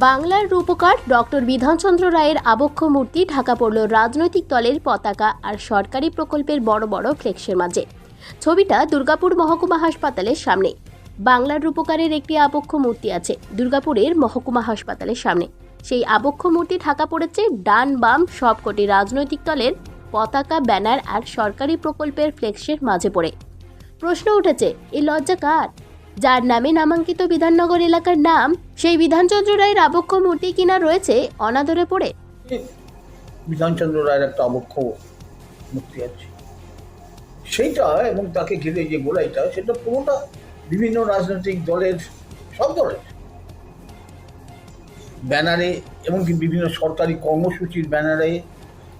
বাংলার রূপকার ডক্টর বিধানচন্দ্র রায়ের আবক্ষ মূর্তি ঢাকা পড়ল রাজনৈতিক দলের পতাকা আর সরকারি প্রকল্পের বড় বড় ফ্লেক্সের মাঝে। ছবিটা দুর্গাপুর মহকুমা হাসপাতালের সামনে। বাংলার রূপকারের একটি আবক্ষ মূর্তি আছে দুর্গাপুরের মহকুমা হাসপাতালের সামনে। সেই আবক্ষ মূর্তি ঢাকা পড়েছে ডান বাম সবকটি রাজনৈতিক দলের পতাকা, ব্যানার আর সরকারি প্রকল্পের ফ্লেক্সের মাঝে পড়ে। প্রশ্ন উঠেছে এই লজ্জা কার? যার নামে নামাঙ্কিত বিধাননগর এলাকার নাম, সেই বিধানচন্দ্র রায়ের আবক্ষ মূর্তি কিনা রয়েছে অনাদরে পড়ে। বিধানচন্দ্র রায়ের একটা আবক্ষ মূর্তি আছে। সেইটা এবং তাকে ঘিরে যে গোলাইটা, সেটা পুরোটা বিভিন্ন রাজনৈতিক দলের, সব দলের। ব্যানারে এমনকি বিভিন্ন সরকারি কর্মসূচির ব্যানারে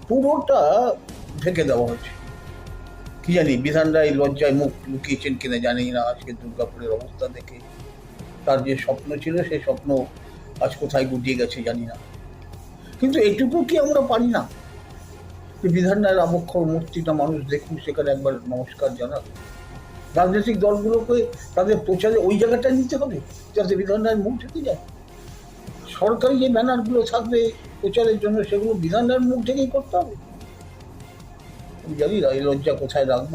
পুরোটা ঢেকে দেওয়া হয়েছে। কি জানি বিধান রায় লজ্জায় মুখ লুকিয়েছেন কিনা জানি না, আজকে দুর্গাপুরের অবস্থা দেখে। তার যে স্বপ্ন ছিল সেই স্বপ্ন আজ কোথায় গুটিয়ে গেছে জানি না। কিন্তু এটুকু কি আমরা পারি না? যে রায়ের আবক্ষর মূর্তিটা মানুষ দেখুন সেখানে একবার নমস্কার জানাক। রাজনৈতিক দলগুলোকে তাদের প্রচারে ওই জায়গাটা নিতে হবে, যাতে বিধান রায়ের মুখ ঢেকে যায়। সরকারি যে ব্যানারগুলো থাকবে প্রচারের জন্য, সেগুলো বিধান রায়ের মুখ থেকেই করতে হবে। আমি জানি না এই লজ্জা কোথায় রাখব?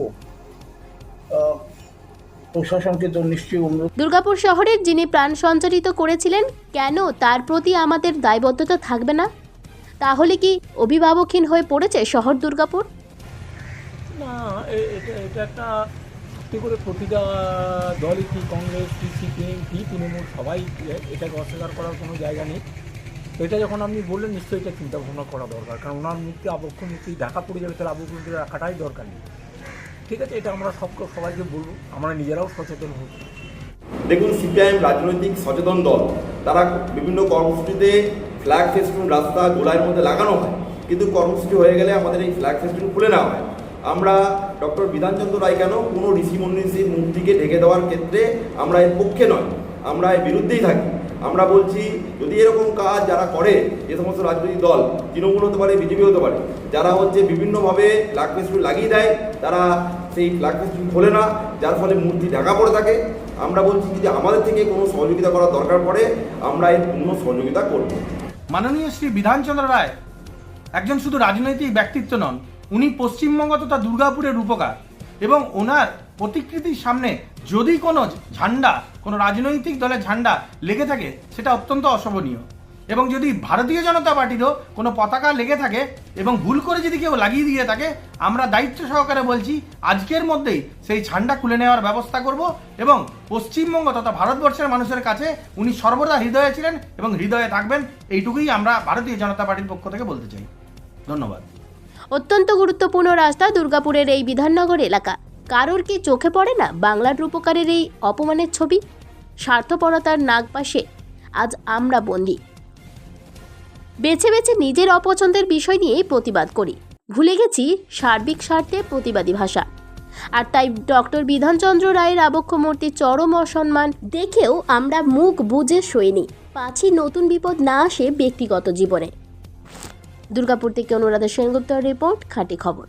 প্রশাসনকে তো নিশ্চয়ই অনুরোধ দুর্গাপুর শহরের যিনি প্রাণ সঞ্চারিত করেছিলেন কেন তার প্রতি আমাদের দায়বদ্ধতা থাকবে না? তাহলে কি অভিভাবকহীন হয়ে পড়েছে শহর দুর্গাপুর? না এটা এটা একটা সত্যি করে প্রতিটা দলই কি কংগ্রেস কি সিপিএম কি তৃণমূল সবাই এটাকে অস্বীকার করার কোনো জায়গা নেই। এটা যখন আপনি বললেন, নিশ্চয়ই এটা চিন্তা ভাবনা করা দরকার। কারণ ওনার মূর্তি আবক্ষ মূর্তি ঢাকা পড়ে যাবে, তাহলে আবক্ষ মূর্তি রাখাটাই দরকার নেই। ঠিক আছে? এটা আমরা সব সবাইকে বলব। আমরা নিজেরাও সচেতন হব। দেখুন, সিপিআইএম রাজনৈতিক সচেতন দল। তারা বিভিন্ন কর্মসূচিতে ফ্ল্যাগ ফেস্টুন রাস্তা গোলার মধ্যে লাগানো হয়। কিন্তু কর্মসূচি হয়ে গেলে আমাদের এই ফ্ল্যাগ ফেস্টুন খুলে নেওয়া হয়। আমরা ডক্টর বিধানচন্দ্র রায় কেন কোনো ঋষি মনীষীর মূর্তিকে ঢেকে দেওয়ার ক্ষেত্রে আমরা এর পক্ষে নয়? আমরা এর বিরুদ্ধেই থাকি। আমরা বলছি, যদি এরকম কাজ যারা করে, যে সমস্ত রাজনৈতিক দল, তৃণমূল হতে পারে, বিজেপি হতে পারে, যারা হচ্ছে বিভিন্নভাবে ফ্ল্যাগ ফেস্টুন লাগিয়ে দেয়, তারা সেই ফ্ল্যাগ ফেস্টুন খোলে না, যার ফলে মূর্তি ঢাকা পড়ে থাকে। আমরা বলছি যে আমাদের থেকে কোনো সহযোগিতা করার দরকার পড়ে, আমরা এর পূর্ণ সহযোগিতা করব। মাননীয় শ্রী বিধানচন্দ্র রায় একজন শুধু রাজনৈতিক ব্যক্তিত্ব নন, উনি পশ্চিমবঙ্গ তথা দুর্গাপুরের রূপকার এবং ওনার প্রতিকৃতির সামনে যদি কোনো ঝান্ডা, কোনো রাজনৈতিক দলের ঝান্ডা লেগে থাকে, সেটা অত্যন্ত অশোভনীয়। এবং যদি ভারতীয় জনতা পার্টিরও কোনো পতাকা লেগে থাকে এবং ভুল করে যদি কেউ লাগিয়ে দিয়ে থাকে, আমরা দায়িত্ব সহকারে বলছি, আজকের মধ্যেই সেই ঝান্ডা খুলে নেওয়ার ব্যবস্থা করব এবং পশ্চিমবঙ্গ তথা ভারতবর্ষের মানুষের কাছে উনি সর্বদা হৃদয়ে ছিলেন এবং হৃদয়ে থাকবেন। এইটুকুই আমরা ভারতীয় জনতা পার্টির পক্ষ থেকে বলতে চাই। ধন্যবাদ। অত্যন্ত গুরুত্বপূর্ণ রাস্তা দুর্গাপুরের এই বিধাননগর এলাকা। কারোর কি চোখে পড়ে না বাংলার রূপকারের এই অপমানের ছবি? স্বার্থপরতার নাগপাশে আজ আমরা বন্দি। বেছে বেছে নিজের অপছন্দের বিষয় নিয়েই প্রতিবাদ করি। ভুলে গেছি সার্বিক স্বার্থে প্রতিবাদী ভাষা। আর তাই ডক্টর বিধানচন্দ্র রায়ের আবক্ষ মূর্তির চরম অসম্মান দেখেও আমরা মুখ বুঝে সইনি পাছি নতুন বিপদ না আসে ব্যক্তিগত জীবনে। দুর্গাপুর থেকে অনুরাধা সেনগুপ্তর রিপোর্ট, খাঁটি খবর।